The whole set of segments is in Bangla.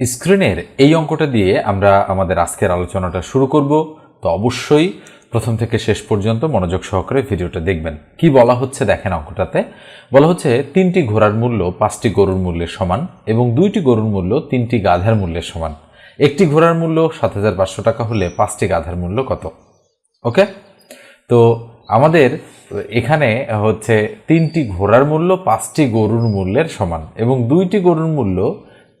স্ক্রিনের এই অঙ্কটা দিয়ে আমরা আমাদের আজকের আলোচনাটা শুরু করব। তো অবশ্যই প্রথম থেকে শেষ পর্যন্ত মনোযোগ সহকারে ভিডিওটা দেখবেন। কি বলা হচ্ছে দেখেন অঙ্কটাতে? বলা হচ্ছে তিনটি ঘোড়ার মূল্য পাঁচটি গরুর মূল্যের সমান এবং দুইটি গরুর মূল্য তিনটি গাধার মূল্যের সমান। একটি ঘোড়ার মূল্য সাত হাজার পাঁচশো টাকা হলে পাঁচটি গাধার মূল্য কত? ওকে? তো আমাদের এখানে হচ্ছে তিনটি ঘোড়ার মূল্য পাঁচটি গরুর মূল্যের সমান এবং দুইটি গরুর মূল্য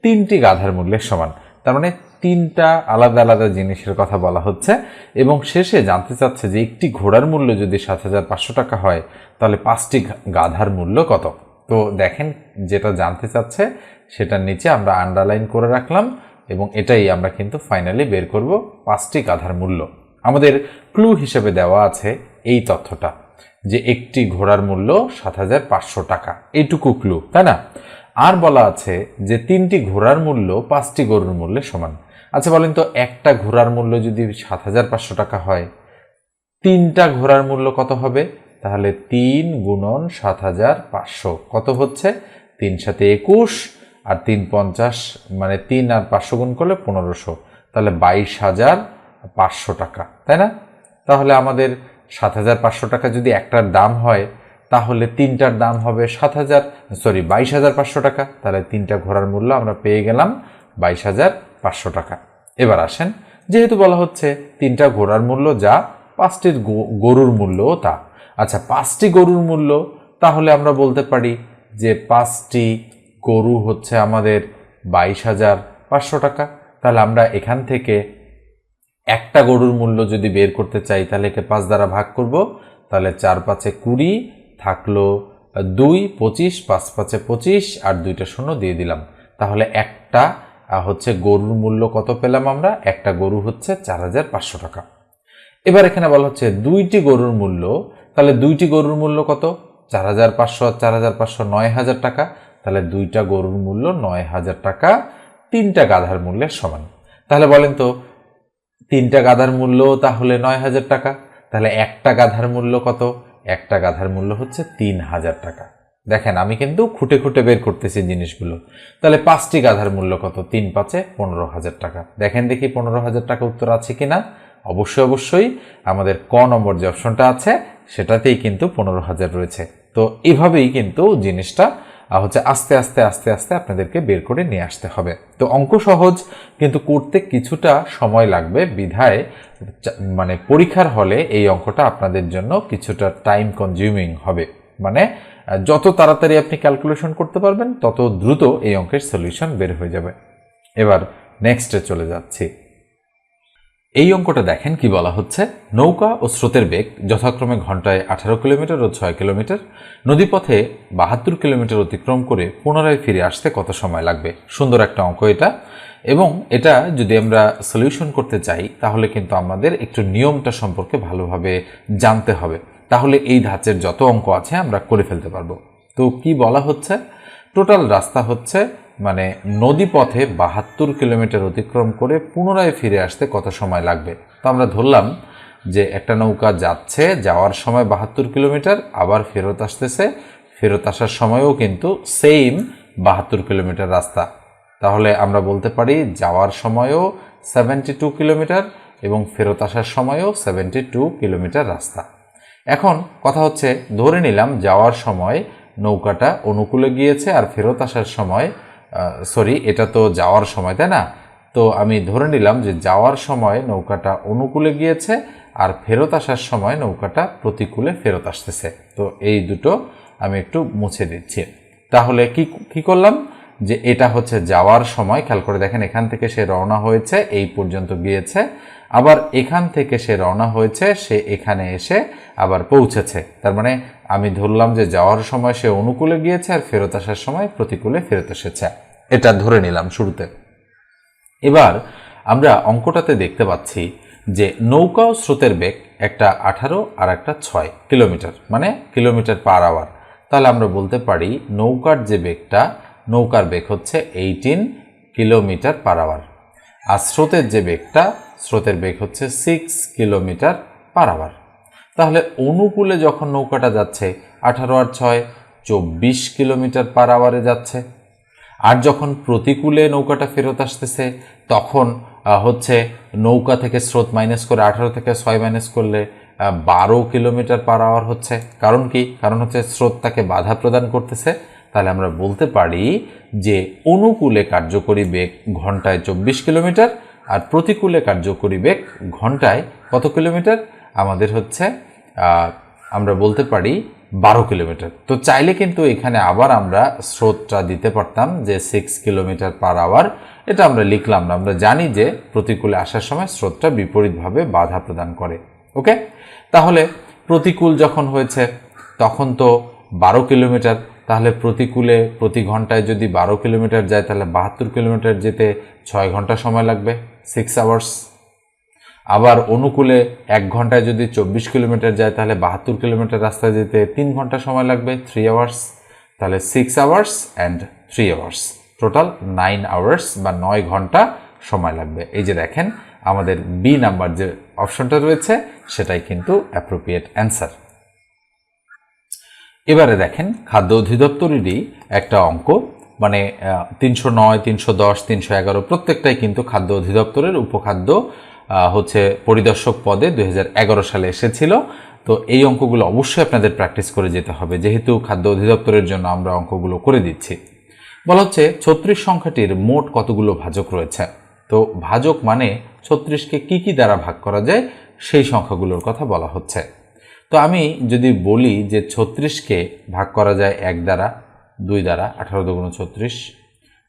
তিনটি গাধার মূল্যের সমান। তার মানে তিনটা আলাদা আলাদা জিনিসের কথা বলা হচ্ছে এবং শেষে জানতে চাচ্ছে যে একটি ঘোড়ার মূল্য যদি সাত হাজার পাঁচশো টাকা হয়, তাহলে পাঁচটি গাধার মূল্য কত? তো দেখেন, যেটা জানতে চাচ্ছে সেটার নিচে আমরা আন্ডারলাইন করে রাখলাম এবং এটাই আমরা কিন্তু ফাইনালি বের করব পাঁচটি গাধার মূল্য। আমাদের ক্লু হিসেবে দেওয়া আছে এই তথ্যটা যে একটি ঘোড়ার মূল্য সাত হাজার পাঁচশো টাকা। এইটুকু ক্লু তাই না? আর বলা আছে যে তিনটি ঘোড়ার মূল্য পাঁচটি গরুর মূল্যের সমান। আচ্ছা বলেন তো একটা ঘোড়ার মূল্য যদি সাত হাজার পাঁচশো টাকা হয়, তিনটা ঘোড়ার মূল্য কত হবে? তাহলে তিন গুণন সাত হাজার পাঁচশো। কত হচ্ছে? তিন সাথে একুশ আর তিন পঞ্চাশ মানে তিন আর পাঁচশো গুণ করলে পনেরোশো। তাহলে বাইশ হাজার পাঁচশো টাকা, তাই না? তাহলে আমাদের সাত হাজার পাঁচশো টাকা যদি একটার দাম হয় তাহলে তিনটার দাম হবে সাত হাজার সরি বাইশ হাজার পাঁচশো টাকা। তাহলে তিনটা ঘোড়ার মূল্য আমরা পেয়ে গেলাম বাইশ হাজার পাঁচশো টাকা। এবার আসেন, যেহেতু বলা হচ্ছে তিনটা ঘোড়ার মূল্য, যা পাঁচটির গরুর মূল্যও তা। আচ্ছা পাঁচটি গরুর মূল্য, তাহলে আমরা বলতে পারি যে পাঁচটি গরু হচ্ছে আমাদের বাইশ হাজার পাঁচশো টাকা। তাহলে আমরা এখান থেকে একটা গরুর মূল্য যদি বের করতে চাই, তাহলে একে পাঁচ দ্বারা ভাগ করব। তাহলে চার পাঁচে কুড়ি থাকল দুই, পঁচিশ, পাঁচ, পাঁচে পঁচিশ আর দুইটা শূন্য দিয়ে দিলাম। তাহলে একটা হচ্ছে গরুর মূল্য কত পেলাম আমরা? একটা গরু হচ্ছে চার হাজার পাঁচশো টাকা। এবার এখানে বলা হচ্ছে দুইটি গরুর মূল্য, তাহলে দুইটি গরুর মূল্য কত? চার হাজার পাঁচশো চার হাজার পাঁচশো নয় হাজার টাকা। তাহলে দুইটা গরুর মূল্য নয় হাজার টাকা, তিনটা গাধার মূল্যের সমান। তাহলে বলেন তো, তিনটা গাধার মূল্য তাহলে নয় হাজার টাকা। তাহলে একটা গাধার মূল্য কত? একটা গাধার মূল্য হচ্ছে তিন হাজার টাকা। দেখেন, আমি কিন্তু খুঁটে খুঁটে বের করতেছি জিনিসগুলো। তাহলে পাঁচটি গাধার মূল্য কত? তিন পাঁচে পনেরো হাজার টাকা। দেখেন দেখি পনেরো হাজার টাকা উত্তর আছে কি না অবশ্যই অবশ্যই আমাদের ক নম্বর যে অপশনটা আছে, সেটাতেই কিন্তু পনেরো হাজার রয়েছে। তো এভাবেই কিন্তু জিনিসটা হচ্ছে আস্তে আস্তে আস্তে আস্তে আপনাদেরকে বের করে নিয়ে আসতে হবে। তো অঙ্ক সহজ, কিন্তু করতে কিছুটা সময় লাগবে বিধায় মানে পরীক্ষার হলে এই অঙ্কটা আপনাদের জন্য কিছুটা টাইম কনজিউমিং হবে। মানে যত তাড়াতাড়ি আপনি ক্যালকুলেশন করতে পারবেন, তত দ্রুত এই অঙ্কের সলিউশন বের হয়ে যাবে। এবার নেক্সটে চলে যাচ্ছি। এই অঙ্কটা দেখেন কি বলা হচ্ছে। নৌকা ও স্রোতের বেগ যথাক্রমে ঘন্টায় আঠারো কিলোমিটার ও ছয় কিলোমিটার। নদীপথে বাহাত্তর কিলোমিটার অতিক্রম করে পুনরায় ফিরে আসতে কত সময় লাগবে? সুন্দর একটা অঙ্ক এটা। এবং এটা যদি আমরা সলিউশন করতে চাই, তাহলে কিন্তু আমাদের একটু নিয়মটা সম্পর্কে ভালোভাবে জানতে হবে। তাহলে এই ধাঁচের যত অঙ্ক আছে আমরা করে ফেলতে পারব। তো কি বলা হচ্ছে? টোটাল রাস্তা হচ্ছে মানে নদী পথে বাহাত্তর কিলোমিটার অতিক্রম করে পুনরায় ফিরে আসতে কত সময় লাগবে? তো আমরা ধরলাম যে একটা নৌকা যাচ্ছে, যাওয়ার সময় বাহাত্তর কিলোমিটার, আবার ফেরত আসতেছে। ফেরত আসার সময়ও কিন্তু সেম বাহাত্তর কিলোমিটার রাস্তা। তাহলে আমরা বলতে পারি যাওয়ার সময়ও সেভেন্টি টু কিলোমিটার এবং ফেরত আসার সময়ও সেভেন্টি টু কিলোমিটার রাস্তা। এখন কথা হচ্ছে, ধরে নিলাম যাওয়ার সময় নৌকাটা অনুকূলে গিয়েছে আর ফেরত আসার সময় সরি এটা তো যাওয়ার সময়, তাই না? তো আমি ধরে নিলাম যে যাওয়ার সময় নৌকাটা অনুকূলে গিয়েছে আর ফেরত আসার সময় নৌকাটা প্রতিকূলে ফেরত আসতেছে। তো এই দুটো আমি একটু মুছে দিচ্ছি। তাহলে কি কি করলাম? যে এটা হচ্ছে যাওয়ার সময়। খেয়াল করে দেখেন, এখান থেকে সে রওনা হয়েছে, এই পর্যন্ত গিয়েছে। আবার এখান থেকে সে রওনা হয়েছে, সে এখানে এসে আবার পৌঁছেছে। তার মানে আমি ধরলাম যে যাওয়ার সময় সে অনুকূলে গিয়েছে আর ফেরত আসার সময় প্রতিকূলে ফেরত এসেছে। এটা ধরে নিলাম শুরুতে। এবার আমরা অঙ্কটাতে দেখতে পাচ্ছি যে নৌকা ও স্রোতের বেগ একটা আঠারো আর একটা ছয় কিলোমিটার মানে কিলোমিটার পার আওয়ার। তাহলে আমরা বলতে পারি নৌকার যে বেগটা নৌকার বেগ হচ্ছে এইটিন কিলোমিটার পার আওয়ার আর স্রোতের যে বেগটা, স্রোতের বেগ হচ্ছে সিক্স কিলোমিটার পার আওয়ার তাহলে অনুকূলে যখন নৌকাটা যাচ্ছে, আঠারো আর ছয় চব্বিশ কিলোমিটার পার আওয়ারে যাচ্ছে। আর যখন প্রতিকূলে নৌকাটা ফেরত আসতেছে, তখন হচ্ছে নৌকা থেকে স্রোত মাইনাস করে আঠারো থেকে ছয় মাইনাস করলে বারো কিলোমিটার পার আওয়ার হচ্ছে। কারণ কি? কারণ হচ্ছে স্রোত তাকে বাধা প্রদান করতেছে। তাহলে আমরা বলতে পারি যে অনুকূলে কার্যকরী বেগ ঘন্টায় চব্বিশ কিলোমিটার আর প্রতিকূলে কার্যকরী বেগ ঘন্টায় কত কিলোমিটার? আমাদের হচ্ছে আমরা বলতে পারি বারো কিলোমিটার। তো চাইলে কিন্তু এখানে আবার আমরা স্রোতটা দিতে পারতাম যে সিক্স কিলোমিটার পার আওয়ার এটা আমরা লিখলাম না, আমরা জানি যে প্রতিকূলে আসার সময় স্রোতটা বিপরীতভাবে বাধা প্রদান করে। ওকে তাহলে প্রতিকূল যখন হয়েছে, তখন তো বারো কিলোমিটার তাহলে প্রতিকূলে প্রতি ঘন্টায় যদি বারো কিলোমিটার যায়, তাহলে বাহাত্তর কিলোমিটার যেতে ছয় ঘণ্টা সময় লাগবে সিক্স আওয়ার্স আবার অনুকূলে এক ঘন্টায় যদি চব্বিশ কিলোমিটার যায়, তাহলে বাহাত্তর কিলোমিটার রাস্তা যেতে তিন ঘণ্টা সময় লাগবে থ্রি আওয়ার্স তাহলে six hours and three hours total nine hours বা নয় ঘণ্টা সময় লাগবে। এই যে দেখেন, আমাদের বি নাম্বার যে অপশনটা রয়েছে, সেটাই কিন্তু অ্যাপ্রোপ্রিয়েট অ্যান্সার এবারে দেখেন খাদ্য অধিদপ্তরেরই একটা অঙ্ক মানে তিনশো নয়, তিনশো দশ, তিনশো এগারো প্রত্যেকটাই কিন্তু খাদ্য অধিদপ্তরের উপখাদ্য হচ্ছে পরিদর্শক পদে দু হাজার এগারো সালে এসেছিল। তো এই অঙ্কগুলো অবশ্যই আপনাদের প্র্যাকটিস করে যেতে হবে, যেহেতু খাদ্য অধিদপ্তরের জন্য আমরা অঙ্কগুলো করে দিচ্ছি। বলা হচ্ছে ছত্রিশ সংখ্যাটির মোট কতগুলো ভাজক রয়েছে? তো ভাজক মানে ছত্রিশকে কি কি দ্বারা ভাগ করা যায়, সেই সংখ্যাগুলোর কথা বলা হচ্ছে। তো আমি যদি বলি যে ছত্রিশকে ভাগ করা যায় এক দ্বারা, দুই দ্বারা, আঠারো দুগুণ ছত্রিশ,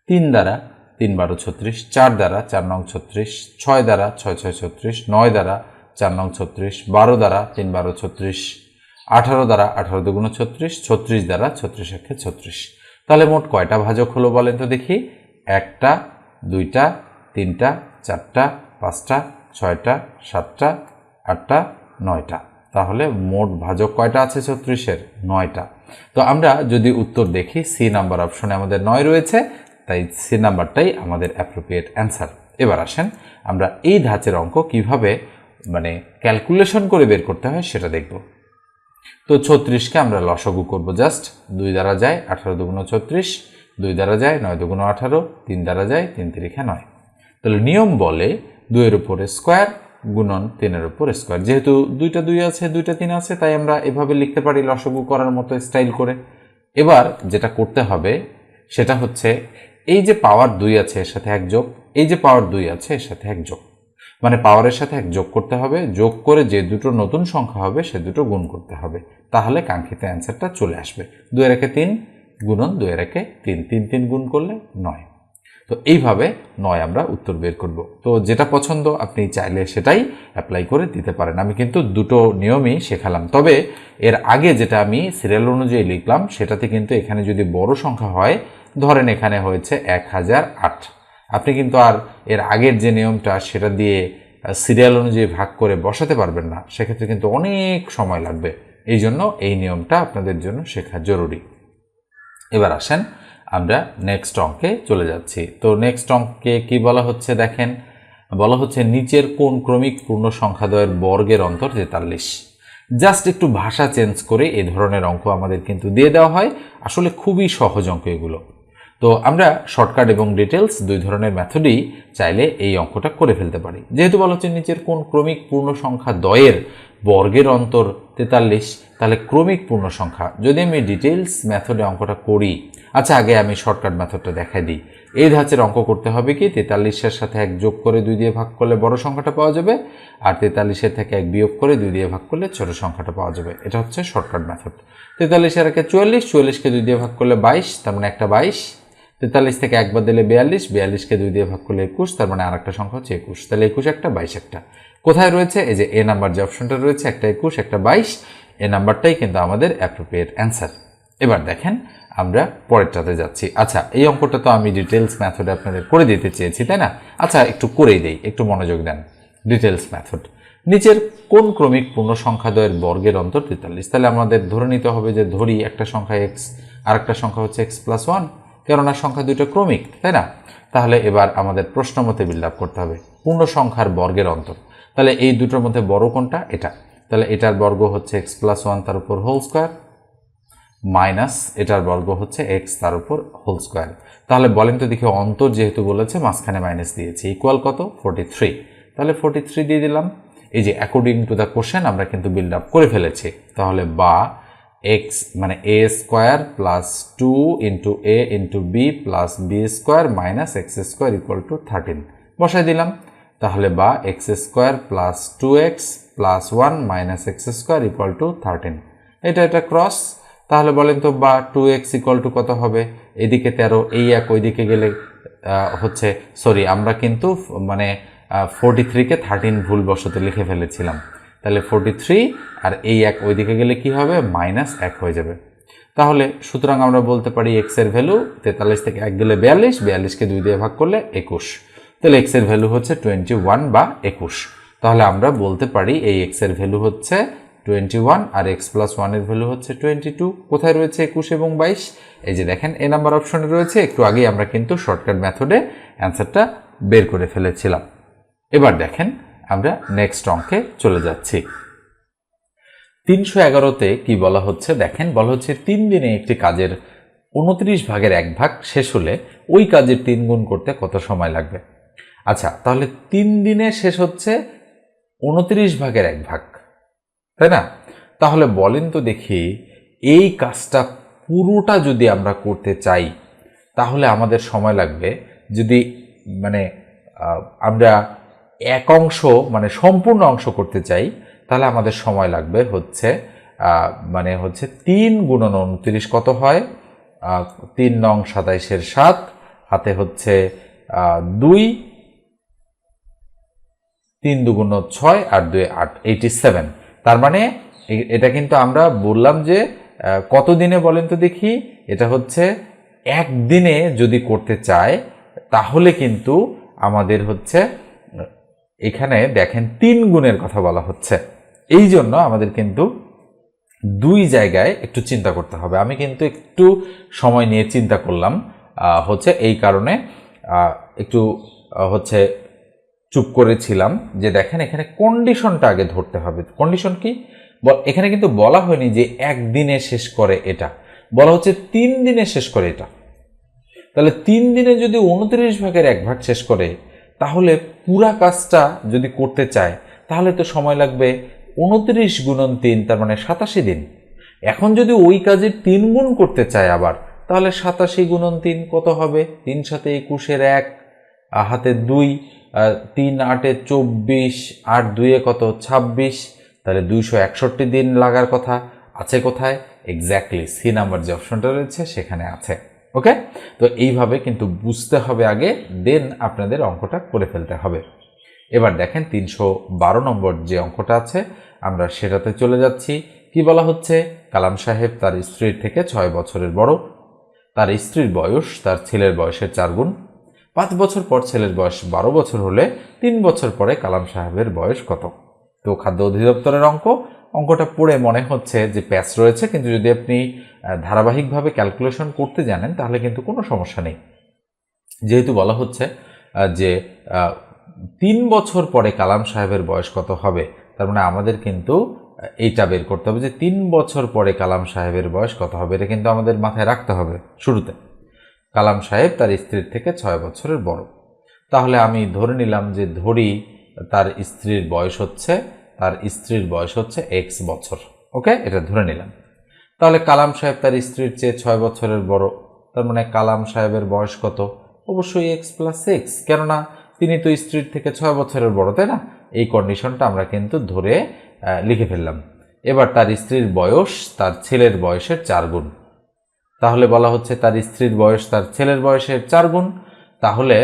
তিন দ্বারা, তিন বারো ছত্রিশ, চার দ্বারা, চার নং ছত্রিশ, ছয় দ্বারা, ছয় ছয় ছত্রিশ, নয় দ্বারা, চার নং ছত্রিশ, বারো দ্বারা, তিন বারো ছত্রিশ, আঠারো দ্বারা, আঠারো দুগুণ ছত্রিশ ছত্রিশ দ্বারা, ছত্রিশ একে ছত্রিশ। তাহলে মোট কয়টা ভাজক হলো বলেন তো দেখি? একটা, দুইটা, তিনটা, চারটা, পাঁচটা, ছয়টা, সাতটা, আটটা, নয়টা। তাহলে মোট ভাজক কয়টা আছে ছত্রিশের? নয়টা। তো আমরা যদি উত্তর দেখি সি নাম্বার অপশনে আমাদের নয় রয়েছে, তাই সি নাম্বারটাই আমাদের অ্যাপ্রোপ্রিয়েট অ্যান্সার এবার আসেন, আমরা এই ধাঁচের অঙ্ক কীভাবে মানে ক্যালকুলেশন করে বের করতে হয় সেটা দেখব। তো ছত্রিশকে আমরা লসগু করব জাস্ট দুই দ্বারা যায় আঠারো দুগুণ ছত্রিশ, দুই দ্বারা যায় নয় দুগুণ আঠারো, তিন দ্বারা যায় তিন তিরিখে নয়। তাহলে নিয়ম বলে দুইয়ের উপরে স্কোয়ার গুণন তিনের উপর স্কোয়ার যেহেতু দুইটা দুই আছে, দুইটা তিন আছে, তাই আমরা এভাবে লিখতে পারি লসগু করার মতো স্টাইল করে। এবার যেটা করতে হবে, সেটা হচ্ছে এই যে পাওয়ার দুই আছে এর সাথে এক যোগ, এই যে পাওয়ার দুই আছে এর সাথে এক যোগ। মানে পাওয়ারের সাথে এক যোগ করতে হবে, যোগ করে যে দুটো নতুন সংখ্যা হবে, সে দুটো গুণ করতে হবে। তাহলে কাঙ্ক্ষিত অ্যান্সারটা চলে আসবে। দুই রেখে তিন, গুণন দুই রেখে তিন। তিন তিন গুণ করলে নয়। তো এইভাবে নয় আমরা উত্তর বের করব। তো যেটা পছন্দ, আপনি চাইলে সেটাই অ্যাপ্লাই করে দিতে পারেন। আমি কিন্তু দুটো নিয়মই শেখালাম। তবে এর আগে যেটা আমি সিরিয়াল অনুযায়ী লিখলাম, সেটাতে কিন্তু এখানে যদি বড় সংখ্যা হয়, ধরেন এখানে হয়েছে এক হাজার আট। আপনি কিন্তু আর এর আগের যে নিয়মটা, সেটা দিয়ে সিরিয়াল অনুযায়ী ভাগ করে বসাতে পারবেন না। সেক্ষেত্রে কিন্তু অনেক সময় লাগবে। এই জন্য এই নিয়মটা আপনাদের জন্য শেখা জরুরি। এবার আসেন আমরা নেক্সট অঙ্কে চলে যাচ্ছি। তো নেক্সট অঙ্কে কি বলা হচ্ছে দেখেন? বলা হচ্ছে নিচের কোন ক্রমিক পূর্ণ সংখ্যাদ্বয়ের বর্গের অন্তর তেতাল্লিশ। জাস্ট একটু ভাষা চেঞ্জ করে এ ধরনের অঙ্ক আমাদের কিন্তু দিয়ে দেওয়া হয়। আসলে খুবই সহজ অঙ্ক এগুলো। তো আমরা শর্টকাট এবং ডিটেলস দুই ধরনের মেথডই চাইলে এই অঙ্কটা করে ফেলতে পারি। যেহেতু বলা হচ্ছে নিচের কোন ক্রমিক পূর্ণ সংখ্যা দয়ের বর্গের অন্তর তেতাল্লিশ, তাহলে ক্রমিক পূর্ণ সংখ্যা যদি আমি ডিটেলস মেথডে অঙ্কটা করি আচ্ছা আগে আমি শর্টকাট মেথডটা দেখাই দিই। এই ধাঁচের অঙ্ক করতে হবে কি? তেতাল্লিশের সাথে এক যোগ করে দুই দিয়ে ভাগ করলে বড় সংখ্যাটা পাওয়া যাবে, আর তেতাল্লিশের থেকে এক বিয়োগ করে দুই দিয়ে ভাগ করলে ছোট সংখ্যাটা পাওয়া যাবে। এটা হচ্ছে শর্টকাট মেথড তেতাল্লিশের একে চুয়াল্লিশ, চুয়াল্লিশকে দুই দিয়ে ভাগ করলে বাইশ, তার মানে একটা বাইশ। তেতাল্লিশ থেকে একবার দিলে বিয়াল্লিশ, বিয়াল্লিশকে দুই দিয়ে ভাগ করলে একুশ, তার মানে আর একটা সংখ্যা হচ্ছে একুশ। তাহলে একুশ একটা, বাইশ একটা। কোথায় রয়েছে? এই যে এ নাম্বার যে অপশনটা রয়েছে, একটা একুশ, একটা বাইশ, এ নাম্বারটাই কিন্তু আমাদের অ্যাপ্রোপ্রিয়েট অ্যান্সার এবার দেখেন, আমরা পরেরটাতে যাচ্ছি। আচ্ছা এই অঙ্কটা তো আমি ডিটেলস মেথডে আপনাদের করে দিতে চেয়েছি, তাই না? আচ্ছা একটু করেই দেই, একটু মনোযোগ দেন। ডিটেলস মেথড নিচের কোন ক্রমিক পূর্ণ সংখ্যাদ্বয়ের বর্গের অন্তর তেতাল্লিশ? তাহলে আমাদের ধরে নিতে হবে যে ধরি একটা সংখ্যা এক্স আর একটা সংখ্যা হচ্ছে এক্স প্লাস ওয়ান কেননা সংখ্যা দুটো ক্রমিক, তাই না? তাহলে এবার আমাদের প্রশ্ন মতে বিল্ড করতে হবে। পূর্ণ সংখ্যার বর্গের অন্তর। তাহলে এই দুটোর মধ্যে বড় কোনটা? এটা। তাহলে এটার বর্গ হচ্ছে এক্স প্লাস ওয়ান তার উপর হোল স্কোয়ার মাইনাস এটার বর্গ হচ্ছে এক্স তার উপর হোল স্কোয়ার তাহলে বলেন তো দেখি অন্তর যেহেতু বলেছে, মাঝখানে মাইনাস দিয়েছে। ইকুয়াল কত? ফোর্টি থ্রি তাহলে ফোর্টি থ্রি দিয়ে দিলাম। এই যে অ্যাকর্ডিং টু দ্য কোশ্চেন আমরা কিন্তু বিল্ড আপ করে ফেলেছি। তাহলে বা এক্স মানে A square plus two into A into B plus B square minus X square equal to thirteen বসাই দিলাম। তাহলে বা X square plus two X plus one minus X square equal to thirteen এটা এটা ক্রস তাহলে বলেন তো বা টু এক্স ইকুয়াল টু কত হবে? এদিকে তেরো, এই এক, ওইদিকে গেলে হচ্ছে সরি আমরা কিন্তু মানে ফোরটি থ্রিকে থার্টিন ভুল লিখে ফেলেছিলাম। তাহলে ফোরটি থ্রি আর এই এক, ওইদিকে গেলে কি হবে? মাইনাস এক হয়ে যাবে। তাহলে সুতরাং আমরা বলতে পারি এক্সের ভ্যালু তেতাল্লিশ থেকে এক গেলে বিয়াল্লিশ, বিয়াল্লিশকে দুই দিয়ে ভাগ করলে একুশ। তাহলে এক্সের ভ্যালু হচ্ছে টোয়েন্টি ওয়ান বা একুশ। তাহলে আমরা বলতে পারি এই এক্সের ভ্যালু হচ্ছে টোয়েন্টি ওয়ান আর এক্স প্লাস ওয়ানের ভ্যালু হচ্ছে টোয়েন্টি টু কোথায় রয়েছে একুশ এবং বাইশ? এই যে দেখেন, এ নাম্বার অপশনে রয়েছে। একটু আগেই আমরা কিন্তু শর্টকাট মেথডে অ্যান্সারটা বের করে ফেলেছিলাম। এবার দেখেন, আমরা নেক্সট অঙ্কে চলে যাচ্ছি। তিনশো এগারোতে কি বলা হচ্ছে? দেখেন, বলা হচ্ছে তিন দিনে একটি কাজের উনত্রিশ ভাগের এক ভাগ শেষ হলে ওই কাজের তিন গুণ করতে কত সময় লাগবে? আচ্ছা তাহলে তিন দিনে শেষ হচ্ছে উনত্রিশ ভাগের এক ভাগ, তাই না? তাহলে বলেন তো দেখি, এই কাজটা পুরোটা যদি আমরা করতে চাই, তাহলে আমাদের সময় লাগবে। যদি মানে আমরা এক অংশ মানে সম্পূর্ণ অংশ করতে চাই, তাহলে আমাদের সময় লাগবে হচ্ছে মানে হচ্ছে তিন গুণন উনত্রিশ কত হয়? তিন নং সাতাইশের সাত, হাতে হচ্ছে দুই তিন দুগুণ ছয় আর দুই আট এইটি সেভেন তার মানে এটা কিন্তু আমরা বললাম যে কত দিনে বলেন তো দেখি, এটা হচ্ছে একদিনে যদি করতে চায়, তাহলে কিন্তু আমাদের হচ্ছে, এখানে দেখেন তিন গুণের কথা বলা হচ্ছে। এই জন্য আমাদের কিন্তু দুই জায়গায় একটু চিন্তা করতে হবে। আমি কিন্তু একটু সময় নিয়ে চিন্তা করলাম হচ্ছে এই কারণে একটু হচ্ছে চুপ করেছিলাম যে দেখেন এখানে কন্ডিশনটা আগে ধরতে হবে। কন্ডিশন কি? এখানে কিন্তু বলা হয়নি যে একদিনে শেষ করে এটা। বলা হচ্ছে তিন দিনে শেষ করে এটা। তাহলে তিন দিনে যদি উনত্রিশ ভাগের এক ভাগ শেষ করে, তাহলে পুরা কাজটা যদি করতে চায়, তাহলে তো সময় লাগবে উনত্রিশ গুণন তিন, তার মানে সাতাশি দিন। এখন যদি ওই কাজের তিন গুণ করতে চায় আবার, তাহলে সাতাশি গুণন তিন কত হবে? তিন সাথে একুশের এক হাতে দুই তিন, আটে চব্বিশ, আট দুইয়ে কত? ছাব্বিশ। তাহলে দুইশো একষট্টি দিন লাগার কথা আছে কোথায়? এক্স্যাক্টলি সি নাম্বার যে অপশনটা রয়েছে সেখানে আছে। ওকে তো এইভাবে কিন্তু বুঝতে হবে আগে দেন আপনাদের অঙ্কটা করে ফেলতে হবে। এবার দেখেন তিনশো বারো নম্বর যে অঙ্কটা আছে, আমরা সেটাতে চলে যাচ্ছি। কি বলা হচ্ছে? কালাম সাহেব তার স্ত্রীর থেকে ছয় বছরের বড়। তার স্ত্রীর বয়স তার ছেলের বয়সের চার গুণ। পাঁচ বছর পর ছেলের বয়স বারো বছর হলে তিন বছর পরে কালাম সাহেবের বয়স কত? তো খাদ্য অধিদপ্তরের অঙ্ক। অঙ্কটা পড়ে মনে হচ্ছে যে প্যাচ রয়েছে, কিন্তু যদি আপনি ধারাবাহিকভাবে ক্যালকুলেশন করতে জানেন, তাহলে কিন্তু কোনো সমস্যা নেই। যেহেতু বলা হচ্ছে যে তিন বছর পরে কালাম সাহেবের বয়স কত হবে, তার মানে আমাদের কিন্তু এইটা বের করতে হবে যে তিন বছর পরে কালাম সাহেবের বয়স কত হবে, এটা কিন্তু আমাদের মাথায় রাখতে হবে শুরুতে। কালাম সাহেব তার স্ত্রীর থেকে ছয় বছরের বড়। তাহলে আমি ধরে নিলাম যে ধরি তার স্ত্রীর বয়স হচ্ছে, তার স্ত্রীর বয়স হচ্ছে এক্স বছর। ওকে এটা ধরে নিলাম। তাহলে কালাম সাহেব তার স্ত্রীর চেয়ে ছয় বছরের বড়। তার মানে কালাম সাহেবের বয়স কত? অবশ্যই এক্স প্লাস এক্স কেননা তিনি তো স্ত্রীর থেকে ছয় বছরের বড়, তাই না? এই কন্ডিশনটা আমরা কিন্তু ধরে লিখে ফেললাম। এবার তার স্ত্রীর বয়স তার ছেলের বয়সের চার গুণ। তাহলে বলা হচ্ছে তার স্ত্রীর বয়স তার ছেলের বয়সের চার গুণ। তাহলে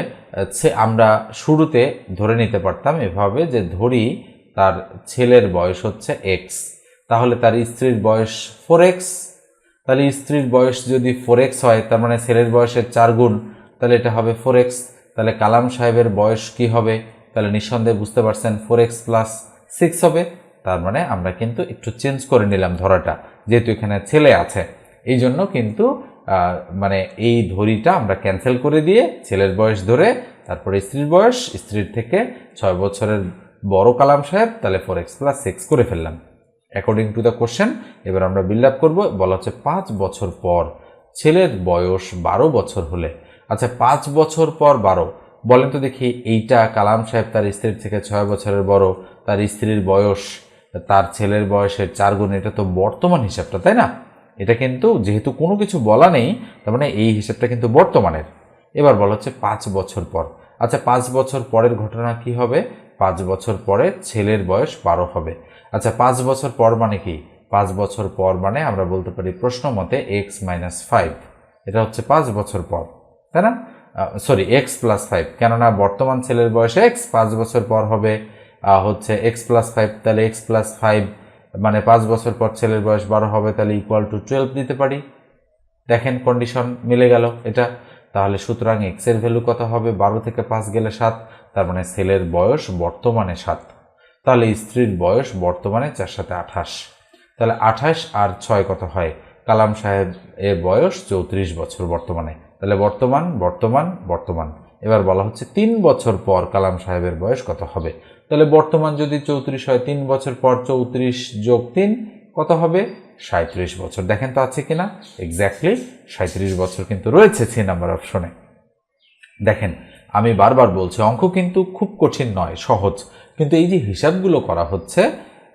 আমরা শুরুতে ধরে নিতে পারতাম এভাবে যে ধরি তার ছেলের বয়স হচ্ছে এক্স তাহলে তার স্ত্রীর বয়স ফোর এক্স তাহলে স্ত্রীর বয়স যদি ফোর এক্স হয়, তার মানে ছেলের বয়সের চার গুণ, তাহলে এটা হবে ফোর এক্স তাহলে কালাম সাহেবের বয়স কি হবে? তাহলে নিঃসন্দেহে বুঝতে পারছেন ফোর এক্স প্লাস সিক্স হবে। তার মানে আমরা কিন্তু একটু চেঞ্জ করে নিলাম ধরাটা, যেহেতু এখানে ছেলে আছে। এই জন্য কিন্তু মানে এই ধরিটা আমরা ক্যান্সেল করে দিয়ে ছেলের বয়স ধরে, তারপরে স্ত্রীর বয়স, স্ত্রীর থেকে ছয় বছরের বড় কালাম সাহেব তাহলে ফোর এক্স প্লাস সিক্স করে ফেললাম। অ্যাকর্ডিং টু দ্য কোশ্চেন এবার আমরা বিল্ড আপ করব, বলা হচ্ছে পাঁচ বছর পর, ছেলের বয়স বারো বছর হলে। আচ্ছা পাঁচ বছর পর বারো, বলেন তো দেখি এইটা কালাম সাহেব তার স্ত্রীর থেকে ছয় বছরের বড়, তার স্ত্রীর বয়স, তার ছেলের বয়সের চার গুণ, এটা তো বর্তমান হিসাবটা, তাই না? এটা কিন্তু যেহেতু কোনো কিছু বলা নেই, তার মানে এই হিসাবটা কিন্তু বর্তমানের। এবার বলা হচ্ছে পাঁচ বছর পর। আচ্ছা পাঁচ বছর পরের ঘটনা কি হবে? পাঁচ বছর পরে ছেলের বয়স বারো হবে। আচ্ছা পাঁচ বছর পর মানে কি? পাঁচ বছর পর মানে আমরা বলতে পারি প্রশ্ন মতে এক্স মাইনাস ফাইভ এটা হচ্ছে পাঁচ বছর পর, তাই না? সরি এক্স প্লাস ফাইভ কেননা বর্তমান ছেলের বয়স এক্স পাঁচ বছর পর হবে। হচ্ছে এক্স প্লাস ফাইভ তাহলে এক্স প্লাস ফাইভ মানে পাঁচ বছর পর ছেলের বয়স বারো হবে, তাহলে ইকুয়াল টু টুয়েলভ দিতে পারি। দেখেন কন্ডিশন মিলে গেল এটা। তাহলে সুতরাং এক্সের ভ্যালু কত হবে? বারো থেকে পাঁচ গেলে সাত, তার মানে ছেলের বয়স বর্তমানে সাত। তাহলে স্ত্রীর বয়স বর্তমানে চার সাথে আঠাশ। তাহলে আঠাশ আর ছয় কত হয়? কালাম সাহেব এর বয়স চৌত্রিশ বছর বর্তমানে। তাহলে বর্তমান বর্তমান বর্তমান। এবার বলা হচ্ছে তিন বছর পর কালাম সাহেবের বয়স কত হবে? তাহলে বর্তমান যদি চৌত্রিশ হয়, তিন বছর পর চৌত্রিশ যোগ তিন, কত হবে? সাঁত্রিশ বছর। দেখেন তো আছে কিনা? এক্স্যাক্টলি সাঁত্রিশ বছর কিন্তু রয়েছে সি নাম্বার অপশনে। দেখেন, আমি বারবার বলছি, অঙ্ক কিন্তু খুব কঠিন নয়, সহজ। কিন্তু এই যে হিসাবগুলো করা হচ্ছে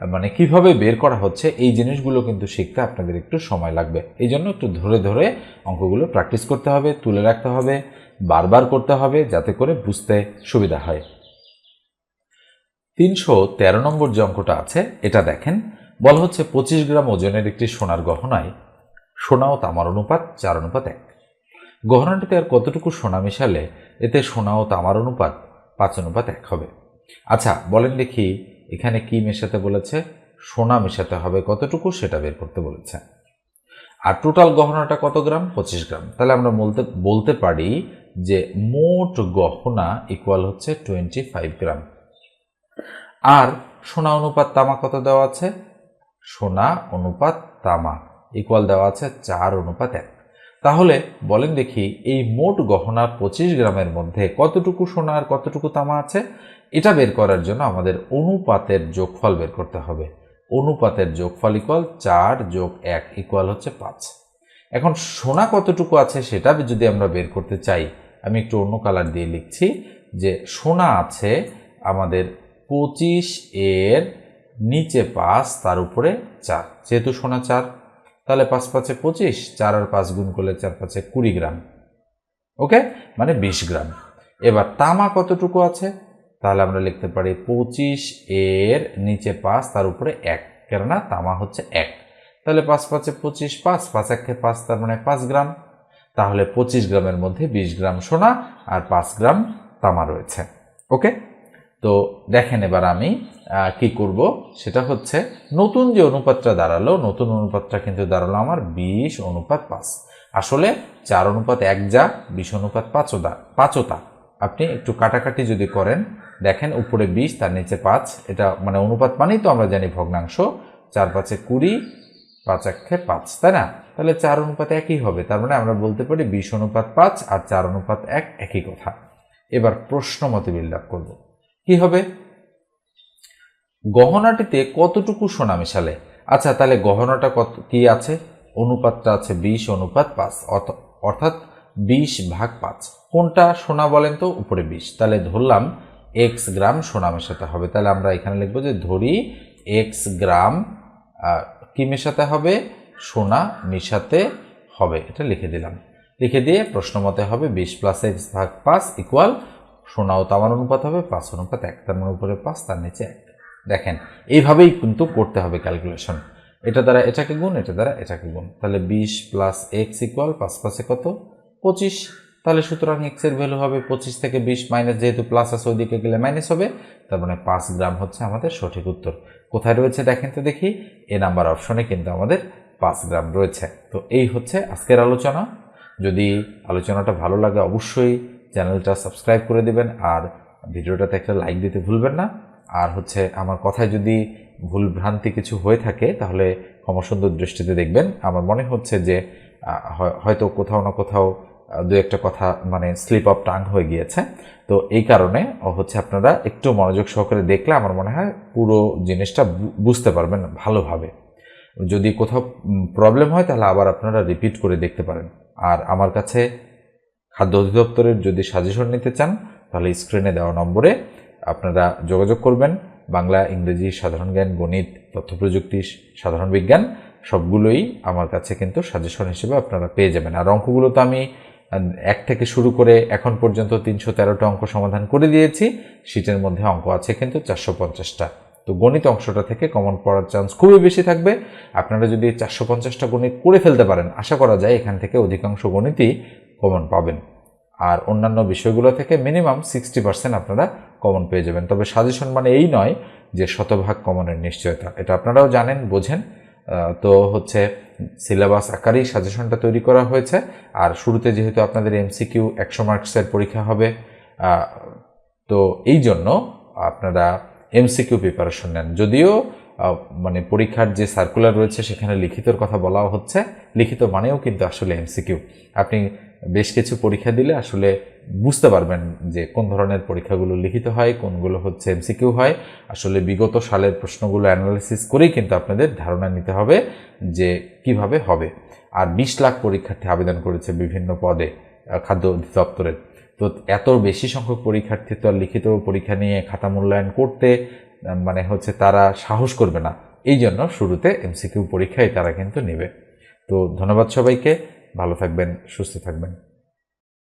মানে কীভাবে বের করা হচ্ছে, এই জিনিসগুলো কিন্তু শিখতে আপনাদের একটু সময় লাগবে। এই জন্য একটু ধরে ধরে অঙ্কগুলো প্র্যাকটিস করতে হবে, তুলে রাখতে হবে, বারবার করতে হবে, যাতে করে বুঝতে সুবিধা হয়। তিনশো তেরো নম্বর যে অঙ্কটা আছে, এটা দেখেন। বলা হচ্ছে পঁচিশ গ্রাম ওজনের একটি সোনার গহনায় সোনা ও তামার অনুপাত চার, অনুপাত এক। গহনাটিতে আর কতটুকু সোনা মেশালে এতে সোনা ও তামার অনুপাত পাঁচ, অনুপাত এক হবে? আচ্ছা বলেন দেখি এখানে কি মেশাতে বলেছে? সোনা মেশাতে হবে কতটুকু সেটা বের করতে বলেছে। আর টোটাল গহনাটা কত গ্রাম? পঁচিশ গ্রাম। তাহলে আমরা বলতে বলতে পারি যে মোট গহনা ইকুয়াল হচ্ছে টোয়েন্টি ফাইভ গ্রাম। আর সোনা অনুপাত তামা কত দেওয়া আছে? সোনা অনুপাত তামা ইকুয়াল দেওয়া আছে চার অনুপাত এক। তাহলে বলেন দেখি, এই মোট গহনা পঁচিশ গ্রামের মধ্যে কতটুকু সোনা আর কতটুকু তামা আছে? এটা বের করার জন্য আমাদের অনুপাতের যোগফল বের করতে হবে। অনুপাতের যোগফল ইকুয়াল চার যোগ এক ইকুয়াল হচ্ছে পাঁচ। এখন সোনা কতটুকু আছে সেটা যদি আমরা বের করতে চাই, আমি একটু অন্য কালার দিয়ে লিখছি যে সোনা আছে আমাদের পঁচিশ এর নিচে পাঁচ, তার উপরে চার। যেহেতু সোনা চার, তাহলে পাঁচ পাঁচে পঁচিশ, চার আর পাঁচ গুণ করলে চার পাঁচে কুড়ি গ্রাম। ওকে? মানে বিশ গ্রাম। এবার তামা কতটুকু আছে? তাহলে আমরা লিখতে পারি পঁচিশ এর নিচে পাঁচ, তার উপরে এক, কেননা তামা হচ্ছে এক। তাহলে পাঁচ পাঁচে পঁচিশ, পাঁচ পাঁচ একে পাঁচ, তার মানে পাঁচ গ্রাম। তাহলে পঁচিশ গ্রামের মধ্যে বিশ গ্রাম সোনা আর পাঁচ গ্রাম তামা রয়েছে। ওকে? তো দেখেন এবার আমি কি করব? সেটা হচ্ছে নতুন যে অনুপাতটা দাঁড়াল, নতুন অনুপাতটা কিন্তু দাঁড়াল আমার বিশ অনুপাত পাঁচ। আসলে চার অনুপাত এক যা, বিশ অনুপাত পাঁচতা পাঁচতা আপনি একটু কাটাকাটি যদি করেন, দেখেন উপরে বিশ, তার নিচে পাঁচ। এটা মানে অনুপাত মানেই তো আমরা জানি ভগ্নাংশ। চার পাঁচে কুড়ি, পাঁচ একে পাঁচ, তাই না? তাহলে চার অনুপাত একই হবে। তার মানে আমরা বলতে পারি বিশ অনুপাত পাঁচ আর চার অনুপাত এক একই কথা। এবার প্রশ্ন মতে বিল্ড আপ করব। কি হবে? গহনাটিতে কতটুকু সোনা মেশালে? আচ্ছা তাহলে গহনাটা কত, কি আছে? অনুপাতটা আছে বিশ, অনুপাত পাঁচ অর্থাৎ বিশ ভাগ পাঁচ। কোনটা সোনা বলেন তো? উপরে বিশ। তাহলে ধরলাম এক্স গ্রাম সোনা মেশাতে হবে। তাহলে আমরা এখানে লিখব যে ধরি এক্স গ্রাম কি মেশাতে হবে? সোনা মেশাতে হবে। এটা লিখে দিলাম। লিখে দিয়ে প্রশ্ন মতে হবে বিশ প্লাস এক্স ভাগ পাঁচ ইকুয়াল সোনা ও তামার অনুপাত হবে, পাঁচ অনুপাত এক, তার মানে উপরে পাঁচ, তার নিচে এক। দেখেন, এইভাবেই কিন্তু করতে হবে ক্যালকুলেশন এটা দ্বারা এটাকে গুণ, এটা দ্বারা এটাকে গুণ। তাহলে বিশ প্লাস এক্স ইকুয়াল পাঁচ পাঁচে কত? পঁচিশ। তাহলে সুতরাং এক্সের ভ্যালু হবে পঁচিশ থেকে বিশ মাইনাস যেহেতু প্লাস আছে, ওইদিকে গেলে মাইনাস হবে। তার মানে পাঁচ গ্রাম হচ্ছে আমাদের সঠিক উত্তর। কোথায় রয়েছে? দেখেন তো দেখি। এ নাম্বার অপশনে কিন্তু আমাদের পাঁচ গ্রাম রয়েছে। তো এই হচ্ছে আজকের আলোচনা। যদি আলোচনাটা ভালো লাগে, অবশ্যই চ্যানেলটা সাবস্ক্রাইব করে দিবেন আর ভিডিওটাতে একটা লাইক দিতে ভুলবেন না। আর হচ্ছে আমার কথায় যদি ভুল ভ্রান্তি কিছু হয়ে থাকে, তাহলে ক্ষমাসুন্দর দৃষ্টিতে দেখবেন। আমার মনে হচ্ছে যে হয়- হয়তো কোথাও না কোথাও দু একটা কথা মানে স্লিপ অফ টাং হয়ে গিয়েছে। তো এই কারণে হচ্ছে আপনারা একটু মনোযোগ সহকারে দেখলে আমার মনে হয় পুরো জিনিসটা বুঝতে পারবেন ভালোভাবে। যদি কোথাও প্রবলেম হয় তাহলে আবার আপনারা রিপিট করে দেখতে পারেন। আর আমার কাছে খাদ্য অধিদপ্তরের যদি সাজেশন নিতে চান, তাহলে স্ক্রিনে দেওয়া নম্বরে আপনারা যোগাযোগ করবেন। বাংলা, ইংরেজি, সাধারণ জ্ঞান, গণিত তথ্য প্রযুক্তি সাধারণ বিজ্ঞান, সবগুলোই আমার কাছে কিন্তু সাজেশন হিসেবে আপনারা পেয়ে যাবেন। আর অঙ্কগুলো তো আমি এক থেকে শুরু করে এখন পর্যন্ত তিনশো তেরোটা অঙ্ক সমাধান করে দিয়েছি। শীটের মধ্যে অঙ্ক আছে কিন্তু চারশো পঞ্চাশটা। তো গণিত অংশটা থেকে কমন পড়ার চান্স খুবই বেশি থাকবে। আপনারা যদি চারশো পঞ্চাশটা গণিত করে ফেলতে পারেন, আশা করা যায় এখান থেকে অধিকাংশ গণিতই কমন পাবেন। আর অন্যান্য বিষয়গুলো থেকে মিনিমাম সিক্সটি পার্সেন্ট আপনারা কমন পেয়ে যাবেন। তবে সাজেশন মানে এই নয় যে শতভাগ কমনের নিশ্চয়তা। এটা আপনারাও জানেন, বোঝেন। তো হচ্ছে সিলেবাস আকারেই সাজেশনটা তৈরি করা হয়েছে। আর শুরুতে যেহেতু আপনাদের এমসিকিউ একশো মার্কসের পরীক্ষা হবে তো এই জন্য আপনারা এমসিকিউ প্রিপারেশন নেন। যদিও মানে পরীক্ষার যে সার্কুলার রয়েছে, সেখানে লিখিতর কথা বলা হচ্ছে। লিখিত মানেও কিন্তু আসলে এমসিকিউ আপনি বেশ কিছু পরীক্ষা দিলে আসলে বুঝতে পারবেন যে কোন ধরনের পরীক্ষাগুলো লিখিত হয়, কোনগুলো হচ্ছে এমসিকিউ হয়। আসলে বিগত সালের প্রশ্নগুলো অ্যানালাইসিস করেই কিন্তু আপনাদের ধারণা নিতে হবে যে কীভাবে হবে। আর বিশ লাখ পরীক্ষার্থী আবেদন করেছে বিভিন্ন পদে খাদ্য অধিদপ্তরের। তো এত বেশি সংখ্যক পরীক্ষার্থী তো লিখিত পরীক্ষা নিয়ে খাতা মূল্যায়ন করতে মানে হচ্ছে তারা সাহস করবে না। এই জন্য শুরুতে এমসিকিউ পরীক্ষায় তারা কিন্তু নেবে। তো ধন্যবাদ সবাইকে। ভালো থাকবেন, সুস্থ থাকবেন।